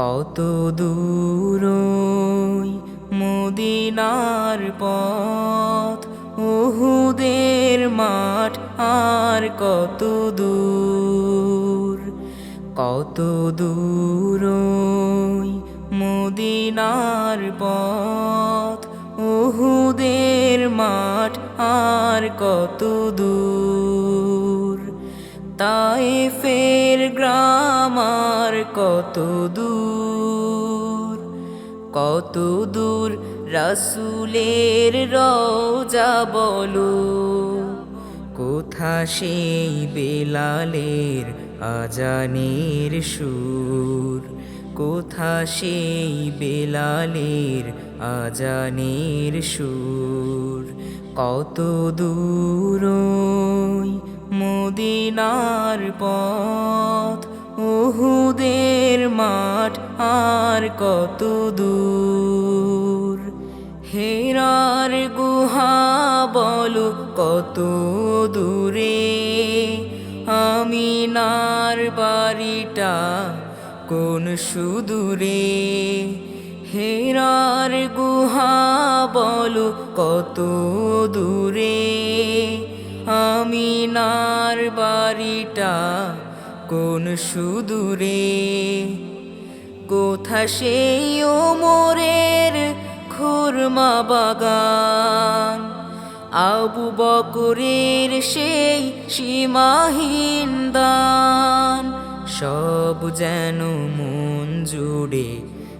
কত দূর মদিনার পথ, উহুদের মাঠ আর কত দূর? কত দূর মদিনার পথ, উহুদের মাঠ আর কত দূর? তাই ফের গ্রাম আর কত দূর কত দূর রাসুলের রওজা বলো। কোথা সেই বেলালের আজানের সুর? কোথা সেই বেলালের আজানের সুর? কত দূর মদিনার পথ উহুদের মাঠ আর কত দূর? হেরার গুহা বলো কত দূরে? আমিনার বাড়িটা কোন সুদূরে? হেরার গুহা বলো কত দূরে? আমিনার বাড়িটা কোন সুদূরে? কোথা সেই ওমরের খুরমা বাগান? আবু বকরের সেই সীমাহীন দান। সব যেন মন জুড়ে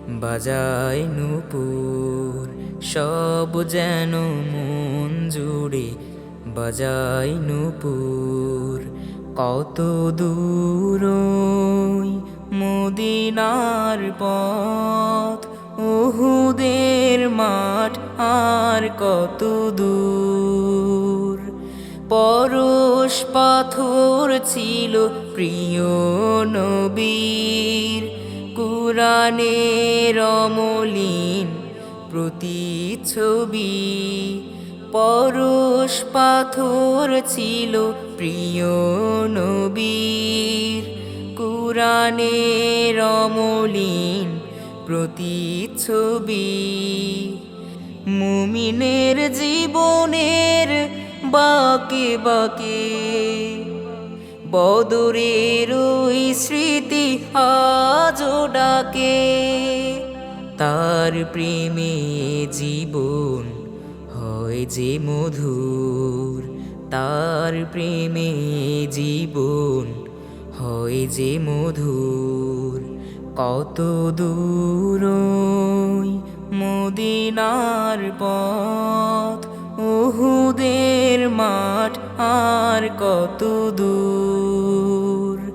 বাজায় নূপুর। সব যেন মন জুড়ে বাজায় নুপুর। কত দূর মদিনার পথ। উহুদের মাঠ আর কত দূর। পরশ পাথর ছিল প্রিয় নবীর। কুরানের অমলিন প্রতিচ্ছবি। পরশ পাথর ছিল প্রিয় নবীর। কুরানের অমলিন প্রতিচ্ছবি। মুমিনের জীবনের বাকে বাকে। বদরের ওই স্মৃতি আজও ডাকে। তার প্রেমে জীবন হয় যে মধুর, তার প্রেমে জীবন হয় যে মধুর। কত দূর মদিনার পথ, উহুদের মাঠ আর কত দূর।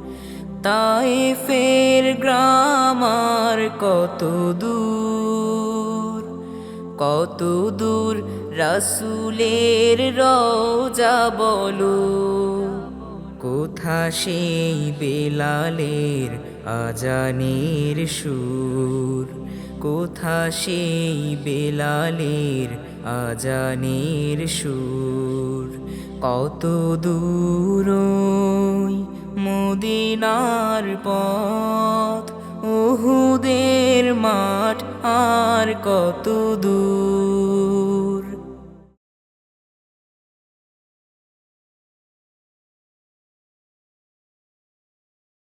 তাই ফের গ্রাম আর কত দূর। কত দূর রাসুলের রওজা বলো। কোথা সেই বেলালের আজানের সুর? কোথা সেই বেলালের আজানের সুর? কত দূর মদিনার পথ উহুদের মাঠ আর কত দূর?